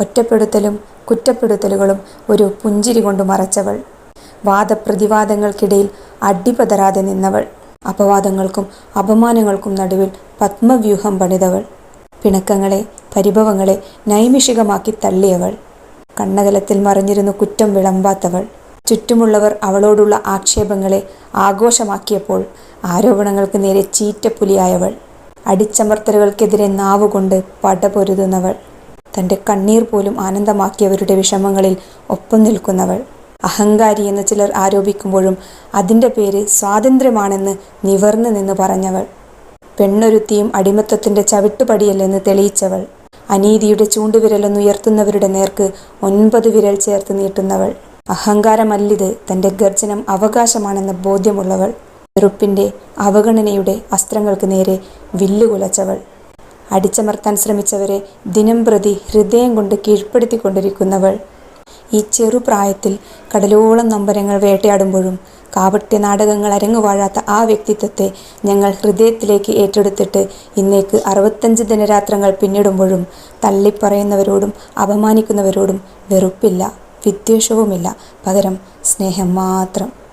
ഒറ്റപ്പെടുത്തലും കുറ്റപ്പെടുത്തലുകളും ഒരു പുഞ്ചിരി കൊണ്ട് മറച്ചവൾ. വാദപ്രതിവാദങ്ങൾക്കിടയിൽ അടിപതരാതെ നിന്നവൾ. അപവാദങ്ങൾക്കും അപമാനങ്ങൾക്കും നടുവിൽ പത്മവ്യൂഹം പണിതവൾ. പിണക്കങ്ങളെ പരിഭവങ്ങളെ നൈമിഷികമാക്കി തള്ളിയവൾ. കണ്ണകലത്തിൽ മറിഞ്ഞിരുന്നു കുറ്റം വിളമ്പാത്തവൾ. ചുറ്റുമുള്ളവർ അവളോടുള്ള ആക്ഷേപങ്ങളെ ആഘോഷമാക്കിയപ്പോൾ ആരോപണങ്ങൾക്ക് നേരെ ചീറ്റപ്പുലിയായവൾ. അടിച്ചമർത്തലുകൾക്കെതിരെ നാവുകൊണ്ട് പടപൊരുതുന്നവൾ. തന്റെ കണ്ണീർ പോലും ആനന്ദമാക്കിയവരുടെ വിഷമങ്ങളിൽ ഒപ്പം നിൽക്കുന്നവൾ. അഹങ്കാരി എന്ന് ചിലർ ആരോപിക്കുമ്പോഴും അതിന്റെ പേര് സ്വാതന്ത്ര്യമാണെന്ന് നിവർന്നു നിന്ന് പറഞ്ഞവൾ. പെണ്ണൊരുത്തിയും അടിമത്തത്തിന്റെ ചവിട്ടുപടിയല്ലെന്ന് തെളിയിച്ചവൾ. അനീതിയുടെ ചൂണ്ടുവിരലെന്നുയർത്തുന്നവരുടെ നേർക്ക് ഒൻപത് വിരൽ ചേർത്ത് നീട്ടുന്നവൾ. അഹങ്കാരമല്ലിത് തന്റെ ഗർജനം അവകാശമാണെന്ന ബോധ്യമുള്ളവൾ. വെറുപ്പിന്റെ അവഗണനയുടെ അസ്ത്രങ്ങൾക്ക് നേരെ വില്ലുകുലച്ചവൾ അടിച്ചമർത്താൻ ശ്രമിച്ചവരെ ദിനം പ്രതി ഹൃദയം കൊണ്ട് കീഴ്പ്പെടുത്തിക്കൊണ്ടിരിക്കുന്നവൾ. ഈ ചെറുപ്രായത്തിൽ കടലോളം നമ്പരങ്ങൾ വേട്ടയാടുമ്പോഴും കാപട്യ നാടകങ്ങൾ അരങ്ങുവാഴാത്ത ആ വ്യക്തിത്വത്തെ ഞങ്ങൾ ഹൃദയത്തിലേക്ക് ഏറ്റെടുത്തിട്ട് ഇന്നേക്ക് അറുപത്തഞ്ച് ദിനരാത്രങ്ങൾ പിന്നിടുമ്പോഴും തള്ളിപ്പറയുന്നവരോടും അപമാനിക്കുന്നവരോടും വെറുപ്പില്ല വിദ്വേഷവുമില്ല. പകരം സ്നേഹം മാത്രം.